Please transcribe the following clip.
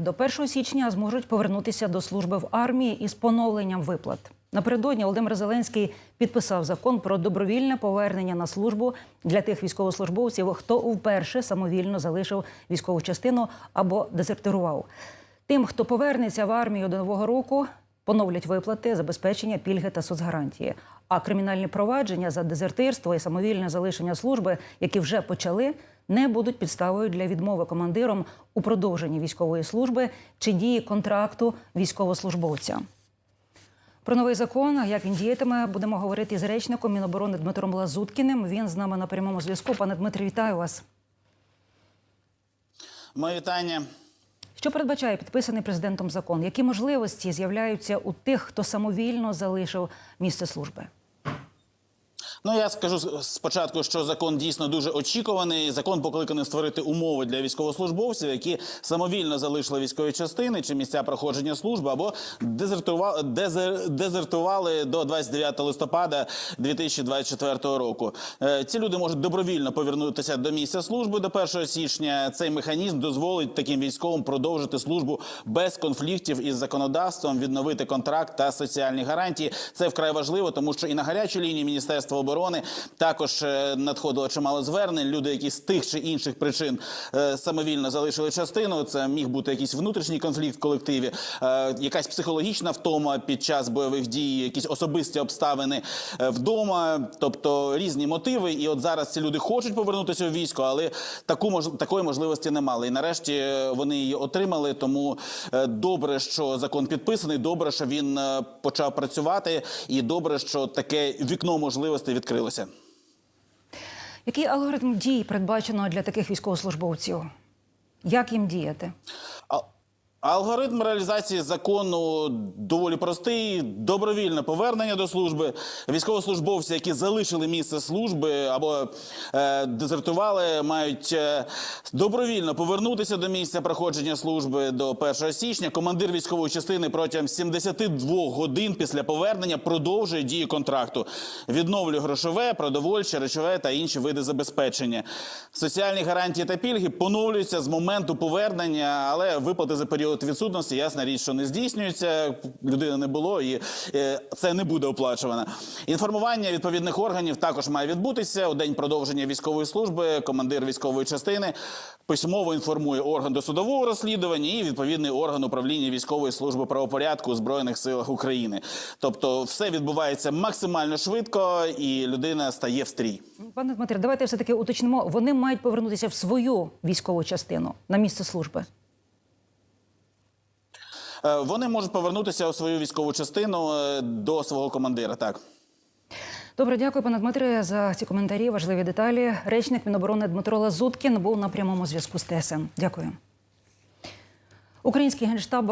до 1 січня зможуть повернутися до служби в армії із поновленням виплат. Напередодні Володимир Зеленський підписав закон про добровільне повернення на службу для тих військовослужбовців, хто вперше самовільно залишив військову частину або дезертирував. Тим, хто повернеться в армію до нового року, поновлять виплати, забезпечення, пільги та соцгарантії. А кримінальні провадження за дезертирство і самовільне залишення служби, які вже почали, не будуть підставою для відмови командиром у продовженні військової служби чи дії контракту військовослужбовця. Про новий закон, як він діятиме, будемо говорити з речником Міноборони Дмитром Лазуткіним. Він з нами на прямому зв'язку. Пане Дмитре, вітаю вас. Моє вітання. Що передбачає підписаний президентом закон? Які можливості з'являються у тих, хто самовільно залишив місце служби? Ну я скажу спочатку, що закон дійсно дуже очікуваний. Закон покликаний створити умови для військовослужбовців, які самовільно залишили військові частини чи місця проходження служби, або дезертували, дезер, дезертували до 29 листопада 2024 року. Е, Ці люди можуть добровільно повернутися до місця служби до 1 січня. Цей механізм дозволить таким військовим продовжити службу без конфліктів із законодавством, відновити контракт та соціальні гарантії. Це вкрай важливо, тому що і на гарячій лінії Міністерства оборони також е, надходило чимало звернень. Люди, які з тих чи інших причин е, самовільно залишили частину. Це міг бути якийсь внутрішній конфлікт в колективі, е, якась психологічна втома під час бойових дій, якісь особисті обставини вдома, тобто різні мотиви. І от зараз ці люди хочуть повернутися у військо, але таку мож... такої можливості не мали. І нарешті вони її отримали. Тому добре, що закон підписаний. Добре, що він почав працювати, і добре, що таке вікно можливостей відкрилося. Який алгоритм дій передбачено для таких військовослужбовців? Як їм діяти? А- Алгоритм реалізації закону доволі простий: добровільне повернення до служби. Військовослужбовці, які залишили місце служби або е, дезертували, мають е, добровільно повернутися до місця проходження служби до 1 січня. Командир військової частини протягом 72 годин після повернення продовжує дію контракту, відновлює грошове, продовольче, речове та інші види забезпечення. Соціальні гарантії та пільги поновлюються з моменту повернення, але виплати за період відсутності, ясна річ, що не здійснюються. Людини не було, і е, це не буде оплачувано. Інформування відповідних органів також має відбутися у день продовження військової служби. Командир військової частини письмово інформує орган досудового розслідування і відповідний орган управління військової служби правопорядку у збройних силах України. Тобто, все відбувається максимально швидко, і людина стає в стрій. Пане Дмитре, давайте все таки уточнимо. Вони мають повернутися в свою військову частину на місце служби. Е, Вони можуть повернутися у свою військову частину е, до свого командира. Так. Добре, дякую, пане Дмитре, за ці коментарі. Важливі деталі. Речник Міноборони Дмитро Лазуткін був на прямому зв'язку з ТСН. Дякую. Український генштаб